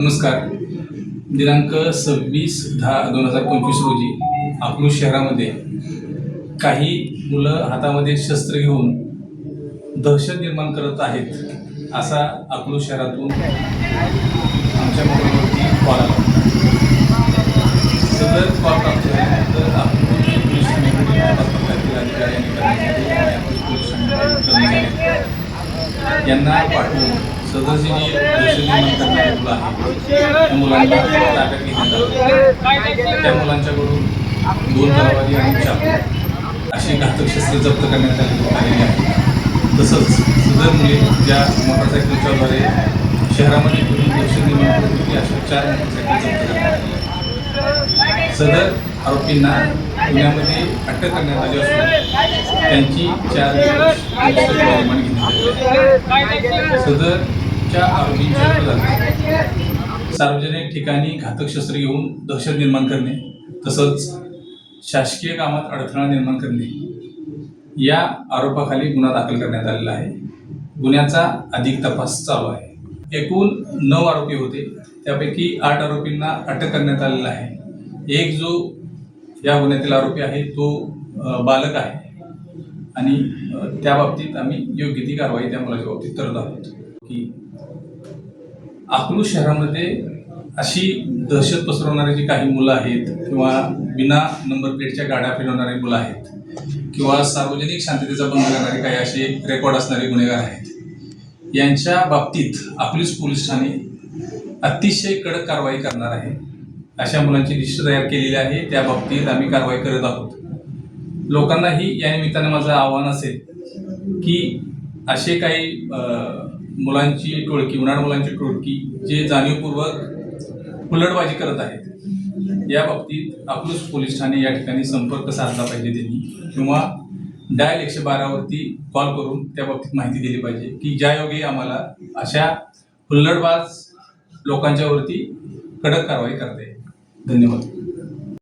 नमस्कार. दिनांक सव्वीस दहा दोन हजार पंचवीस रोजी अकलूज शहरामध्ये काही मुलं हातामध्ये शस्त्र घेऊन दहशत निर्माण करत आहेत असा अकलूज शहरातून आमच्या मोबाईलवरती कॉल आला. सदर कॉल प्राप्त झाल्यानंतर अकलूज पोलीस अधिकारी आणि कर्मचारी यांना पाठवून सदरची जी दहशत निर्माण मुलं त्या मुलांना ताब्यात घेण्यात आलं त्या मुलांच्याकडून दोन तलवारी आणि चार अशी घातक शस्त्र जप्त करण्यात आलेली आहे तसंच सदर मुले ज्या मोटरसायकलच्याद्वारे शहरामध्ये फिरून दहशत निर्माण होती अशा चार मोटरसायकल जप्त करण्यात आलेल्या सदर आरोपींना पुण्यामध्ये अटक करण्यात आली असून त्यांची चार दिवस घेण्यात आली सदर सदरच्या आरोपींच्या सार्वजनिक ठिकाणी घातक शस्त्र घेऊन दहशत निर्माण करणे तसंच शासकीय कामात अडथळा निर्माण करणे या आरोपाखाली गुन्हा दाखल करण्यात आलेला आहे. गुन्ह्याचा अधिक तपास चालू आहे. एकूण नऊ आरोपी होते. त्यापैकी आठ आरोपींना अटक करण्यात आलेला आहे. एक जो या गुन्ह्यातील आरोपी आहे तो बालक आहे. आणि त्या बाबतीत आम्ही योग्य ती कारवाई त्या मुलाच्या बाबतीत करत आहोत. की अकलू शहरामध्ये अशी दहशत पसरवणारी जी काही मुलं आहेत किंवा बिना नंबर प्लेटच्या गाड्या फिरवणारी मुलं आहेत किंवा सार्वजनिक शांततेचा भंग करणारे काही असे रेकॉर्ड असणारे गुन्हेगार आहेत यांच्या बाबतीत अकलूज पोलीस ठाणे अतिशय कडक कारवाई करणार आहे. अशा मुलांची लिस्ट तयार केलेली आहे. त्या बाबतीत आम्ही कारवाई करत आहोत. लोकांनाही या निमित्ताने माझं आव्हान असेल की असे काही मुलांची टोळकी उन्हाळ मुलांची टोळकी जे जाणीवपूर्वक हुलडबाजी करत आहेत या बाबतीत अकलूज पोलीस ठाणे या ठिकाणी संपर्क साधला पाहिजे त्यांनी. किंवा डायल एकशे बारावरती कॉल करून त्या बाबतीत माहिती दिली पाहिजे की ज्यायोगे आम्हाला अशा हुल्लडबाज लोकांच्यावरती कडक कारवाई करता येईल धन्यवाद.